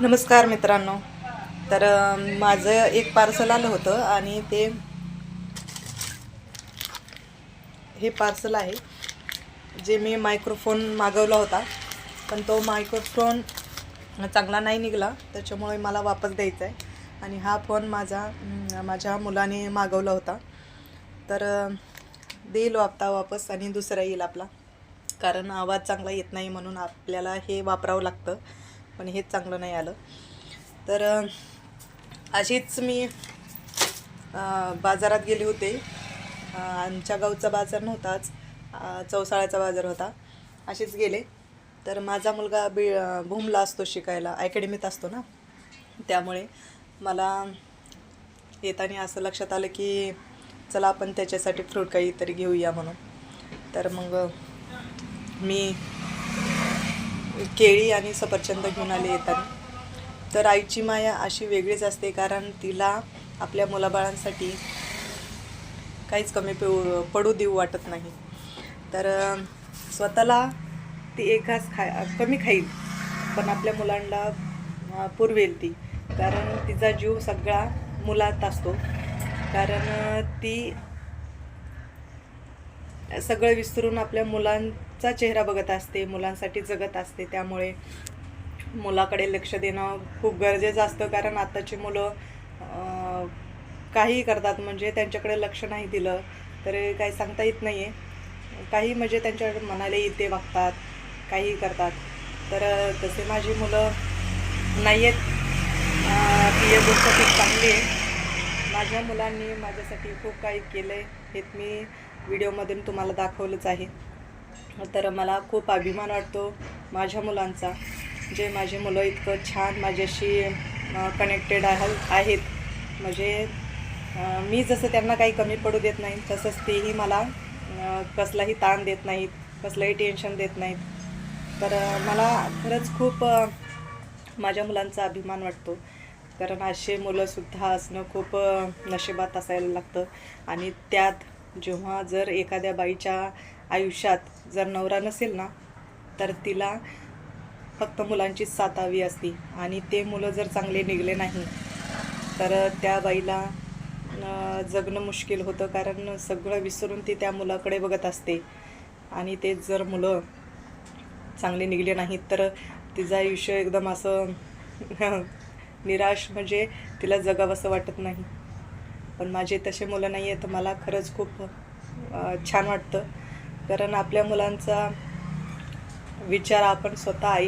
नमस्कार मित्रांनो. तर माझं एक पार्सल आलं होतं आणि ते हे पार्सल आहे जे मी मायक्रोफोन मागवला होता. पण तो मायक्रोफोन चांगला नाही निघाला त्याच्यामुळे मला वापस द्यायचा आहे आणि हा फोन माझा माझ्या मुलाने मागवला होता. तर देईल वापता वापस आणि दुसरा येईल आपला. कारण आवाज चांगला येत नाही म्हणून आपल्याला हे वापरावं लागतं. पण हेच चांगलं नाही आलं. तर अशीच मी बाजारात गेले होते. आमच्या गावचा बाजार नव्हताच चौसाळ्याचा बाजार होता. असेच गेले. तर माझा मुलगा बी भूमला असतो शिकायला अकॅडमीत असतो ना. त्यामुळे मला येताना असं लक्षात आलं की चला आपण त्याच्यासाठी फ्रूट काहीतरी घेऊया म्हणून. तर मग मी केळी आणि सफरचंद घेऊन आले येतात. तर आईची माया अशी वेगळीच असते कारण तिला आपल्या मुलाबाळांसाठी काहीच कमी पेऊ पडू देऊ वाटत नाही. तर स्वतःला ती एक घास खा कमी खाईल पण आपल्या मुलांना पुरवेल ती. कारण तिचा जीव सगळा मुलात असतो. कारण ती सगळं विसरून आपल्या मुलां मुलांचा चेहरा बघत असते मुलांसाठी जगत असते त्यामुळे मुलाकडे लक्ष देणं खूप गरजेचं असतं. कारण आत्ताची मुलं काही करतात म्हणजे त्यांच्याकडे लक्ष नाही दिलं तर काही सांगता येत नाही आहे काही म्हणजे त्यांच्या मनाला येते वागतात काहीही करतात. तर तसे माझी मुलं नाही आहेत ती एक गोष्ट खूप चांगली आहे. माझ्या मुलांनी माझ्यासाठी खूप काही केलं आहे हे मी व्हिडिओमधून तुम्हाला दाखवलंच आहे. तर मला खूप अभिमान वाटतो माझ्या मुलांचा जे माझे मुलं इतकं छान माझ्याशी कनेक्टेड आहेत. म्हणजे मी जसं त्यांना काही कमी पडू देत नाही तसंच तेही मला कसलाही ताण देत नाहीत कसलंही टेन्शन देत नाहीत. तर मला खरंच खूप माझ्या मुलांचा अभिमान वाटतो. कारण असे मुलंसुद्धा असणं खूप नशिबात असायला लागतं. आणि त्यात जेव्हा जर एखाद्या बाईच्या आयुष्यात जर नवरा नसेल ना तर तिला फक्त मुलांचीच साथ हवी असती. आणि ते मुलं जर चांगले निघले नाही तर त्या बाईला जगणं मुश्किल होतं. कारण सगळं विसरून ती त्या मुलाकडे बघत असते. आणि ते जर मुलं चांगले निघले नाहीत तर तिचं आयुष्य एकदम असं निराश म्हणजे तिला जगावंसं वाटत नाही. पण माझे तसे मुलं नाही आहेत तर मला खरंच खूप छान वाटतं. कारण आपल्या मुलांचा विचार आपण स्वतः आई